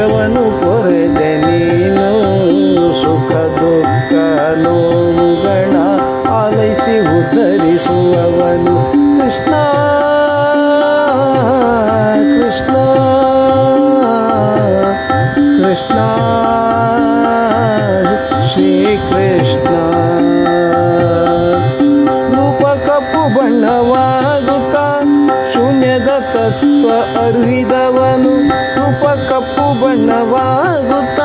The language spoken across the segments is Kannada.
ಜಗವನ್ನು ಪೊರೆದೆ ನೀನು, ಸುಖ ದುಃಖ ನೋವುಗಳ ಆಲೈಸಿ ಉದ್ಧರಿಸುವವನು ಕೃಷ್ಣ. ಕೃಷ್ಣ. ಕೃಷ್ಣ. ಶ್ರೀ ಕೃಷ್ಣ ರೂಪ ಕಪ್ಪು ಬಣ್ಣವಾಗುತ್ತ, ಶೂನ್ಯದ ತತ್ವ ಅರಿದವನು ರೂಪ ಕಪ್ಪು ಬಣ್ಣವಾಗುತ್ತ,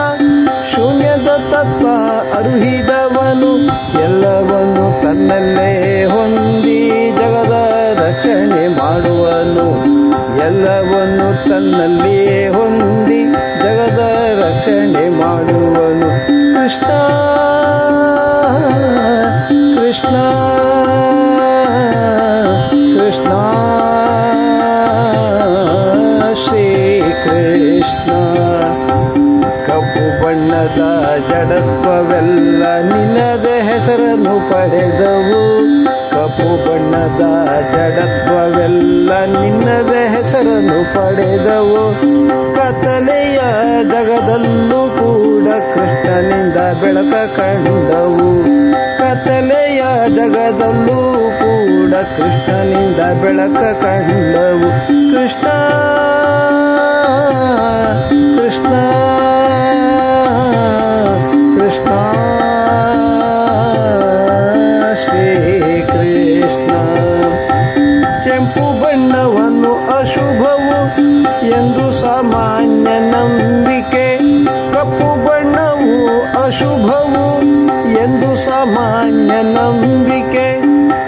ಶೂನ್ಯದ ತತ್ವ ಅರುಹಿದವನು ಎಲ್ಲವನ್ನು ತನ್ನಲ್ಲೇ ಹೊಂದಿ ಜಗದ ರಕ್ಷಣೆ ಮಾಡುವನು. ಎಲ್ಲವನ್ನು ತನ್ನಲ್ಲಿಯೇ ಹೊಂದಿ ಜಗದ ರಕ್ಷಣೆ ಮಾಡುವನು. ಕೃಷ್ಣ ಕೃಷ್ಣ. ಪಡೆದವು ಕಪ್ಪು ಬಣ್ಣದ ಜಡತ್ವವೆಲ್ಲ ನಿನ್ನದ ಹೆಸರನ್ನು ಪಡೆದವು. ಕತ್ತಲೆಯ ಜಗದಲ್ಲೂ ಕೂಡ ಕೃಷ್ಣನಿಂದ ಬೆಳಕ ಕಂಡವು. ಕತ್ತಲೆಯ ಜಗದಲ್ಲೂ ಕೂಡ ಕೃಷ್ಣನಿಂದ ಬೆಳಕ ಕಂಡವು. ಕೃಷ್ಣ ಎಂದು ಸಾಮಾನ್ಯ ನಂಬಿಕೆ, ಕಪ್ಪು ಬಣ್ಣವು ಅಶುಭವು ಎಂದು ಸಾಮಾನ್ಯ ನಂಬಿಕೆ.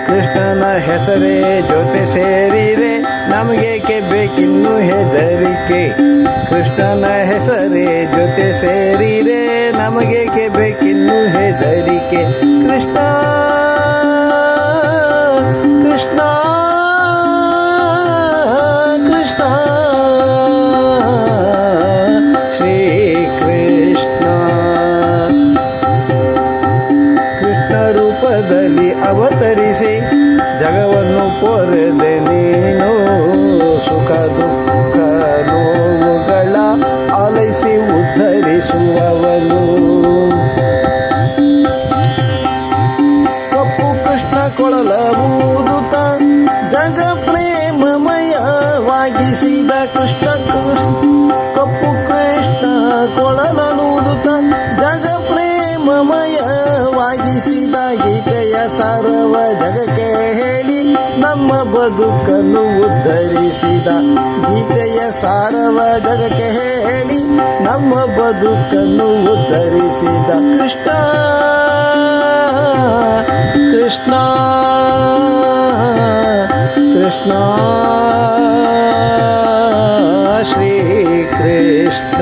ಕೃಷ್ಣನ ಹೆಸರೇ ಜೊತೆ ಸೇರಿರೆ ನಮಗೇಕೆ ಬೇಕಿನ್ನು ಹೆದರಿಕೆ? ಕೃಷ್ಣನ ಹೆಸರೇ ಜೊತೆ ಸೇರಿರೆ ನಮಗೇಕೆ ಬೇಕಿನ್ನು ಹೆದರಿಕೆ? ದುಃಖ ನೋವುಗಳ ಆಲೈಸಿ ಉದ್ಧರಿಸುವವನು. ಕಪ್ಪು ಕೃಷ್ಣ ಕೊಳಲಬೂದುತ ಜಗ ಪ್ರೇಮಮಯವಾಗಿಸಿದ ಕೃಷ್ಣ ಕಪ್ಪು ಕೃಷ್ಣ ಕೊಳಲನೂದುತ ಜಗ ಪ್ರೇಮಮಯವಾಗಿಸಿದ ಗೀತೆಯ ಸಾರವ ಜಗಕ್ಕೆ ನಮ್ಮ ಬದುಕನ್ನು ಉದ್ಧರಿಸಿದ ಗೀತೆಯ ಸಾರವ ಜಗಕ್ಕೆ ಹೇಳಿ ನಮ್ಮ ಬದುಕನ್ನು ಉದ್ಧರಿಸಿದ ಕೃಷ್ಣ. ಕೃಷ್ಣ. ಕೃಷ್ಣ. ಶ್ರೀ ಕೃಷ್ಣ.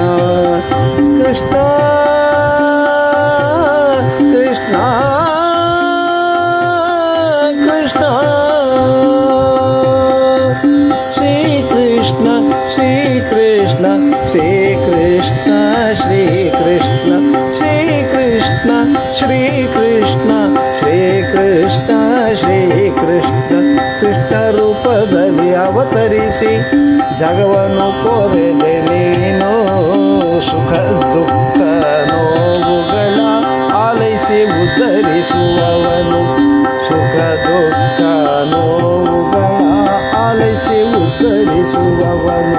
ಕೃಷ್ಣ. ಕೃಷ್ಣ. ಕೃಷ್ಣ ಶ್ರೀ ಕೃಷ್ಣ ಕೃಷ್ಣ ರೂಪದಲ್ಲಿ ಅವತರಿಸಿ, ಜಗವನ್ನು ಕೋರೆದೆ ನೀನು, ಸುಖ, ದುಃಖ, ನೋವುಗಳ ಆಲೈಸಿ ಉದ್ಧರಿಸುವವನು. ಸುಖ, ದುಃಖ, ನೋವುಗಳ ಆಲೈಸಿ ಉದ್ಧರಿಸುವವನು.